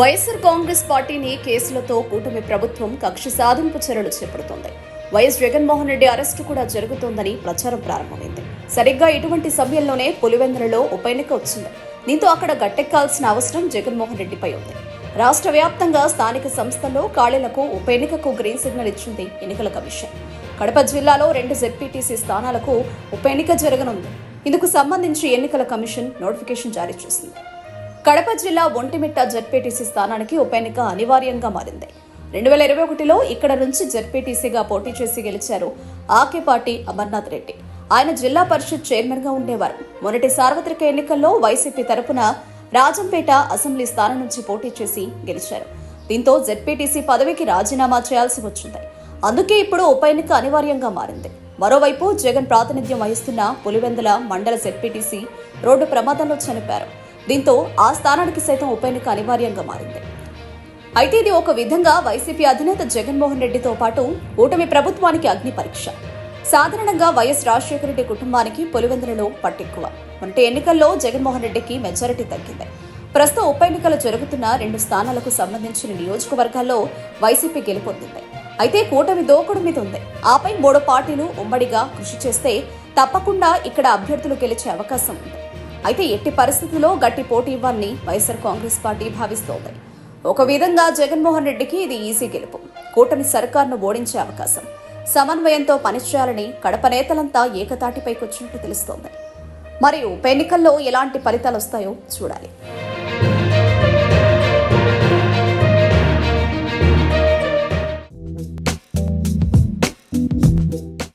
వైఎస్ఆర్ కాంగ్రెస్ పార్టీని కేసులతో కూటమి ప్రభుత్వం కక్ష సాధింపు చర్యలు చేపడుతోంది. వైఎస్ జగన్మోహన్ రెడ్డి అరెస్టు కూడా జరుగుతోందని ప్రచారం ప్రారంభమైంది. సరిగ్గా ఇటువంటి సమయంలోనే పులివెందులలో ఉప ఎన్నిక వచ్చింది. దీంతో అక్కడ గట్టెక్కాల్సిన అవసరం జగన్మోహన్ రెడ్డిపై ఉంది. రాష్ట్ర వ్యాప్తంగా స్థానిక సంస్థల్లో ఖాళీలకు ఉప ఎన్నికకు గ్రీన్ సిగ్నల్ ఇచ్చింది ఎన్నికల కమిషన్. కడప జిల్లాలో రెండు జెడ్పీటీసీ స్థానాలకు ఉప ఎన్నిక జరగనుంది. ఇందుకు సంబంధించి ఎన్నికల కమిషన్ నోటిఫికేషన్ జారీ చేసింది. కడప జిల్లా ఒంటిమిట్ట జెడ్పీటీసీ స్థానానికి ఉప ఎన్నిక అనివార్యంగా మారింది. రెండు వేల ఇరవై ఒకటిలో ఇక్కడ నుంచి జెడ్పీటీసీగా పోటీ చేసి గెలిచారు ఆకేపాటి అమర్నాథ్ రెడ్డి. ఆయన జిల్లా పరిషత్ చైర్మన్గా ఉండేవారు. మొన్నటి సార్వత్రిక ఎన్నికల్లో వైసీపీ తరపున రాజంపేట అసెంబ్లీ స్థానం నుంచి పోటీ చేసి గెలిచారు. దీంతో జెడ్పీటీసీ పదవికి రాజీనామా చేయాల్సి వచ్చింది. అందుకే ఇప్పుడు ఉప ఎన్నిక అనివార్యంగా మారింది. మరోవైపు జగన్ ప్రాతినిధ్యం వహిస్తున్న పులివెందుల మండల జెడ్పీటీసీ రోడ్డు ప్రమాదంలో చనిపారు దీంతో ఆ స్థానానికి సైతం ఉప ఎన్నిక అనివార్యంగా మారింది. అయితే ఇది ఒక విధంగా వైసీపీ అధినేత జగన్మోహన్ రెడ్డితో పాటు కూటమి ప్రభుత్వానికి అగ్ని పరీక్ష. సాధారణంగా వైఎస్ రాజశేఖర రెడ్డి కుటుంబానికి పొలివెందులలో పట్టెక్కువ. అంటే ఎన్నికల్లో జగన్మోహన్ రెడ్డికి మెజారిటీ తగ్గింది. ప్రస్తుతం ఉప ఎన్నికలు జరుగుతున్న రెండు స్థానాలకు సంబంధించిన నియోజకవర్గాల్లో వైసీపీ గెలుపొందింది. అయితే కూటమి దోకుడు మీద ఉంది. ఆపై మూడు పార్టీలు ఉమ్మడిగా కృషి చేస్తే తప్పకుండా ఇక్కడ అభ్యర్థులు గెలిచే అవకాశం ఉంది. అయితే ఎట్టి పరిస్థితుల్లో గట్టి పోటీ ఇవ్వాలని వైఎస్ఆర్ కాంగ్రెస్ పార్టీ భావిస్తోంది. ఒక విధంగా జగన్మోహన్ రెడ్డికి ఇది ఈజీ గెలుపు. కూటమి సర్కార్ను ఓడించే అవకాశం. సమన్వయంతో పనిచేయాలని కడప నేతలంతా ఏకతాటిపైకి వచ్చినట్టు తెలుస్తోంది. మరియు ఉప ఎన్నికల్లో ఎలాంటి ఫలితాలు వస్తాయో చూడాలి.